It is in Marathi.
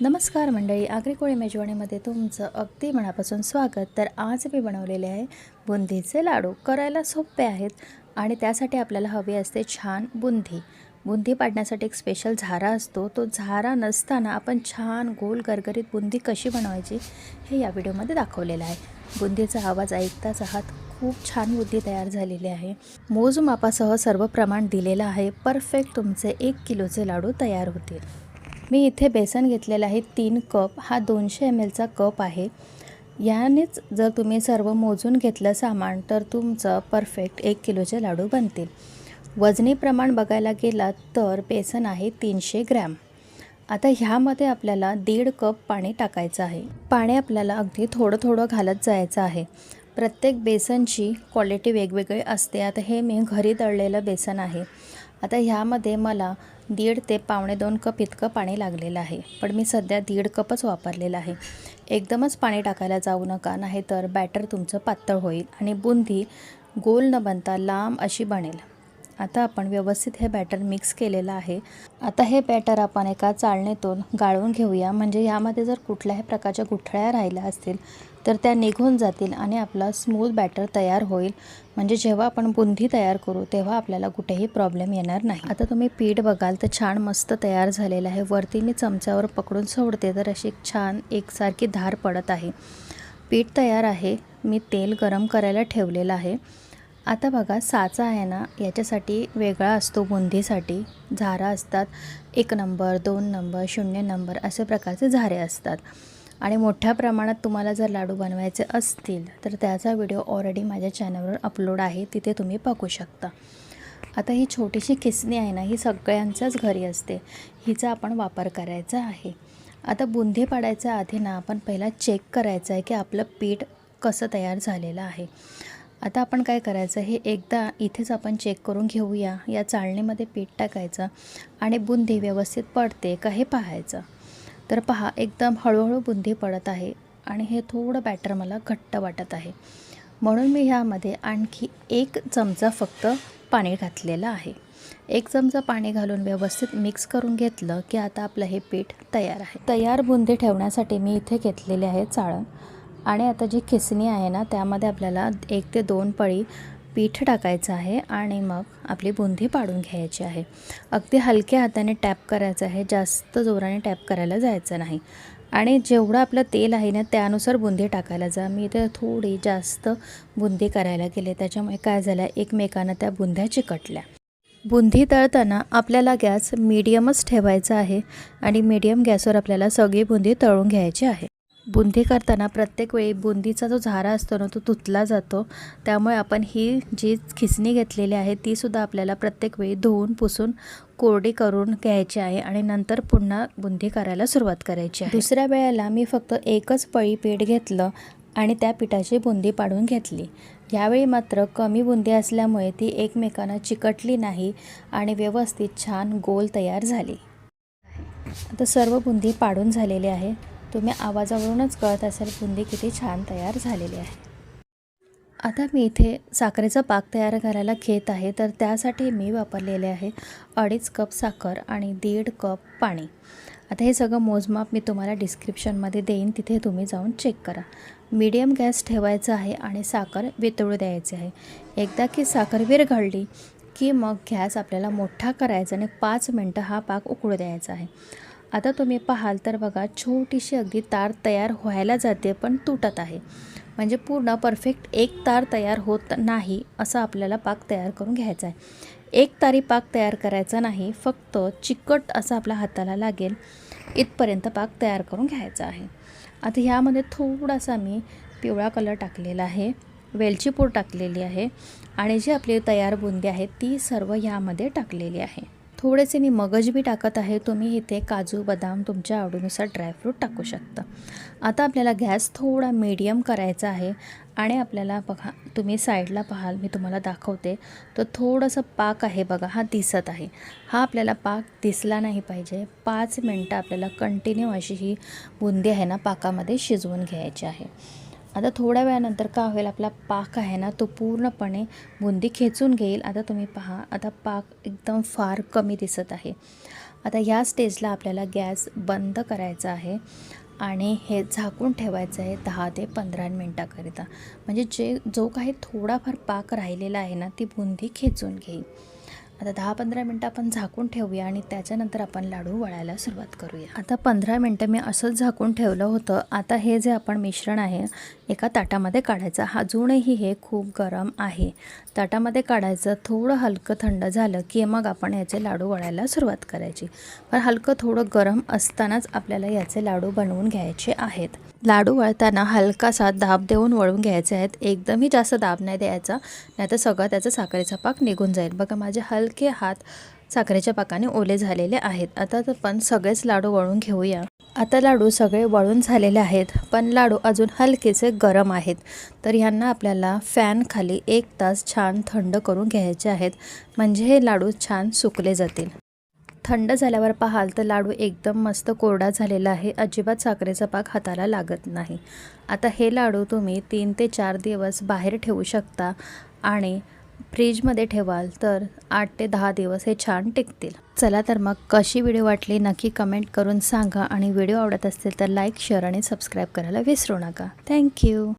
नमस्कार मंडळी आग्रिकोळी मेजवानीमध्ये तुमचं अगदी मनापासून स्वागत. तर आज मी बनवलेले आहे बुंदीचे लाडू. करायला सोपे आहेत आणि त्यासाठी आपल्याला हवी असते छान बुंदी. बुंदी पाडण्यासाठी एक स्पेशल झारा असतो. तो झारा नसताना आपण छान गोल गरगरीत बुंदी कशी बनवायची हे या व्हिडिओमध्ये दाखवलेलं आहे. बुंदीचा आवाज ऐकताच आहात खूप छान बुंदी तयार झालेली आहे. मोजमापासह सर्व प्रमाण दिलेलं आहे. परफेक्ट तुमचे एक किलोचे लाडू तयार होतील. मी इथे बेसन घेतलेलं आहे तीन कप. हा दोनशे एम एलचा कप आहे. यानेच जर तुम्ही सर्व मोजून घेतलं सामान तर तुमचं परफेक्ट एक किलोचे लाडू बनतील. वजनी प्रमाण बघायला गेलात तर बेसन आहे तीनशे ग्रॅम. आता ह्यामध्ये आपल्याला दीड कप पाणी टाकायचं आहे. पाणी आपल्याला अगदी थोडं थोडं घालत जायचं आहे. प्रत्येक बेसनची क्वालिटी वेगवेगळी असते. आता हे मी घरी दळलेलं बेसन आहे. आता ह्यामध्ये मला दीड ते पावणे दोन कप इतकं पाणी लागलेलं आहे. पण मी सध्या दीड कपच वापरलेलं आहे. एकदमच पाणी टाकायला जाऊ नका नाही तर बॅटर तुमचं पातळ होईल आणि बुंदी गोल न बनता लांब अशी बनेल. आता आपण व्यवस्थित हे बॅटर मिक्स केलेलं आहे. आता हे बॅटर आपण एका चाळणीतून गाळून घेऊया. म्हणजे यामध्ये जर कुठल्याही प्रकारच्या गुठळ्या राहिल्या असतील तर त्या निघून जातील आणि आपला स्मूथ बॅटर तयार होईल. म्हणजे जेव्हा आपण बुंदी तयार करू तेव्हा आपल्याला कुठेही प्रॉब्लेम येणार नाही. आता तुम्ही पीठ बघाल तर छान मस्त तयार झालेलं आहे. वरती मी चमच्यावर पकडून सोडते तर अशी छान एकसारखी धार पडत आहे. पीठ तयार आहे. मी तेल गरम करायला ठेवलेलं आहे. आता बघा साचा आहे ना याच्यासाठी वेगळा असतो बुंदीसाठी. झारा असतात. एक नंबर दोन नंबर शून्य नंबर असे प्रकारचे झारे असतात. आणि मोठ्या प्रमाणात तुम्हाला जर लाडू बनवायचे असतील तर त्याचा व्हिडिओ ऑलरेडी माझ्या चॅनलवर अपलोड आहे तिथे तुम्ही बघू शकता. आता ही छोटीशी खिसणी आहे ना ही सगळ्यांच्याच घरी असते. हिचा आपण वापर करायचा आहे. आता बुंदी पाडायच्या आधी ना आपण पहिला चेक करायचं आहे की आपलं पीठ कसं तयार झालेलं आहे. आता आपण काय करायचं हे एकदा इथेच आपण चेक करून घेऊया. या चाळणीमध्ये पीठ टाकायचं आणि बुंदी व्यवस्थित पडते का हे पाहायचं. तर पहा एकदम हळूहळू बुंदी पडत आहे आणि हे थोडं बॅटर मला घट्ट वाटत आहे. म्हणून मी ह्यामध्ये आणखी एक चमचा फक्त पाणी घातलेलं आहे. एक चमचा पाणी घालून व्यवस्थित मिक्स करून घेतलं की आता आपलं हे पीठ तयार आहे. तयार बुंदी ठेवण्यासाठी मी इथे घेतलेले आहे चाळण. आणि आता जी खिसणी आहे ना त्यामध्ये आपल्याला एक ते दोन पळी पीठ टाकायचं आहे आणि मग आपली बुंदी पाडून घ्यायची आहे. अगदी हलक्या हाताने टॅप करायचं आहे. जास्त जोराने टॅप करायला जायचं नाही. आणि जेवढं आपलं तेल आहे ना त्यानुसार बुंदी टाकायला जा. मी इथे थोडी जास्त बुंदी करायला गेले. त्याच्यामुळे काय झालं? एकमेकांना त्या बुंद्या चिकटल्या. बुंदी तळताना आपल्याला गॅस मीडियमच ठेवायचा आहे आणि मीडियम गॅसवर आपल्याला सगळी बुंदी तळून घ्यायची आहे. बुंदी करताना प्रत्येक वेळी बुंदीचा जो झारा असतो ना तो तुटला जातो. त्यामुळे आपण ही जी खिसणी घेतलेली आहे तीसुद्धा आपल्याला प्रत्येक वेळी धुवून पुसून कोरडी करून घ्यायची आहे आणि नंतर पुन्हा बुंदी करायला सुरुवात करायची आहे. दुसऱ्या वेळेला मी फक्त एकच पळी पीठ घेतलं आणि त्या पिठाची बुंदी पाडून घेतली. यावेळी मात्र कमी बुंदी असल्यामुळे ती एकमेकांना चिकटली नाही आणि व्यवस्थित छान गोल तयार झाली. आता सर्व बुंदी पाडून झालेली आहे. तुम्ही आवाजावरूनच कळत असेल बुंदी किती छान तयार झालेली आहे. आता मी इथे साखरेचा पाक तयार करायला घेत आहे तर त्यासाठी मी वापरलेले आहे अडीच कप साखर आणि दीड कप पाणी. आता हे सगळं मोजमाप मी तुम्हाला डिस्क्रिप्शनमध्ये देईन तिथे तुम्ही जाऊन चेक करा. मीडियम गॅस ठेवायचा आहे आणि साखर वितळू द्यायची आहे. एकदा की साखर विरघळली की मग गॅस आपल्याला मोठा करायचा आणि पाच मिनटं हा पाक उकळू द्यायचा आहे. आता तुम्ही पाहाल तर बघा छोटीशी अगदी तार तयार व्हायला जाते पण तुटत आहे. म्हणजे पूर्ण परफेक्ट एक तार तयार होत नाही असा आपल्याला पाक तयार करून घ्यायचा आहे एक तारी पाक तयार करायचा नाही फक्त चिकट असा आपल्या हाताला लागेल इथपर्यंत पाक तयार करून घ्यायचा आहे. आता ह्यामध्ये थोडासा मी पिवळा कलर टाकलेला आहे वेलची पूड टाकलेली आहे आणि जी आपली तयार बुंदी आहे ती सर्व ह्यामध्ये टाकलेली आहे. थोडेसे मी मगज बी टाकत आहे तुम्ही इथे काजू बदाम तुमच्या आवडीनुसार ड्रायफ्रूट टाकू शकता. आता आपल्याला गॅस थोडा मीडियम करायचा आहे आणि आपल्याला बघा तुम्ही साईडला पाहाल मी तुम्हाला दाखवते. तर थोडंसं पाक आहे बघा हा दिसत आहे. हा आपल्याला पाक दिसला नाही पाहिजे. पाच मिनटं आपल्याला कंटिन्यू अशी ही बुंदी आहे ना पाकामध्ये शिजवून घ्यायची आहे. आता थोड्या वेळानंतर का होईल आपला पाक आहे ना तो पूर्णपणे बुंदी खेचून घेईल. आता तुम्ही पहा आता पाक एकदम फार कमी दिसत आहे. आता ह्या स्टेजला आपल्याला गॅस बंद करायचा आहे आणि हे झाकून ठेवायचं आहे दहा ते पंधरा मिनटाकरिता. म्हणजे जे जो काही थोडाफार पाक राहिलेला आहे ना ती बुंदी खेचून घेईल. आता दहा पंधरा मिनटं आपण झाकून ठेवूया आणि त्याच्यानंतर आपण लाडू वळायला सुरुवात करूया. आता पंधरा मिनटं मी असंच झाकून ठेवलं होतं. आता हे जे आपण मिश्रण आहे एका ताटामध्ये काढायचं. अजूनही हे खूप गरम आहे. ताटामध्ये काढायचं. थोडं हलकं थंड झालं की मग आपण याचे लाडू वळायला सुरुवात करायची. पण हलकं थोडं गरम असतानाच आपल्याला याचे लाडू बनवून घ्यायचे आहेत. लाडू वळताना हलकासा दाब देऊन वळून घ्यायचे आहेत. एकदमही जास्त दाब नाही द्यायचा. नाही तर सगळं त्याचा साखरेचा पाक निघून जाईल. बघा माझे हलके हात साखरेच्या पाकाने ओले झालेले आहेत. आता पण सगळेच लाडू वळून घेऊया. आता लाडू सगळे वळून झालेले आहेत पण लाडू अजून हलकेचे गरम आहेत. तर ह्यांना आपल्याला फॅन खाली एक तास छान थंड करून घ्यायचे आहेत. म्हणजे हे लाडू छान सुकले जातील. थंड झाल्यावर पाहाल तर लाडू एकदम मस्त कोरडा झालेला आहे. अजिबात साखरेचा पाक हाताला लागत नाही. आता हे लाडू तुम्ही तीन ते चार दिवस बाहेर ठेवू शकता आणि फ्रीजमध्ये ठेवाल तर आठ ते दहा दिवस हे छान टिकतील. चला तर मग कशी व्हिडिओ वाटली नक्की कमेंट करून सांगा आणि व्हिडिओ आवडत असतील तर लाईक शेअर आणि सबस्क्राईब करायला विसरू नका. थँक्यू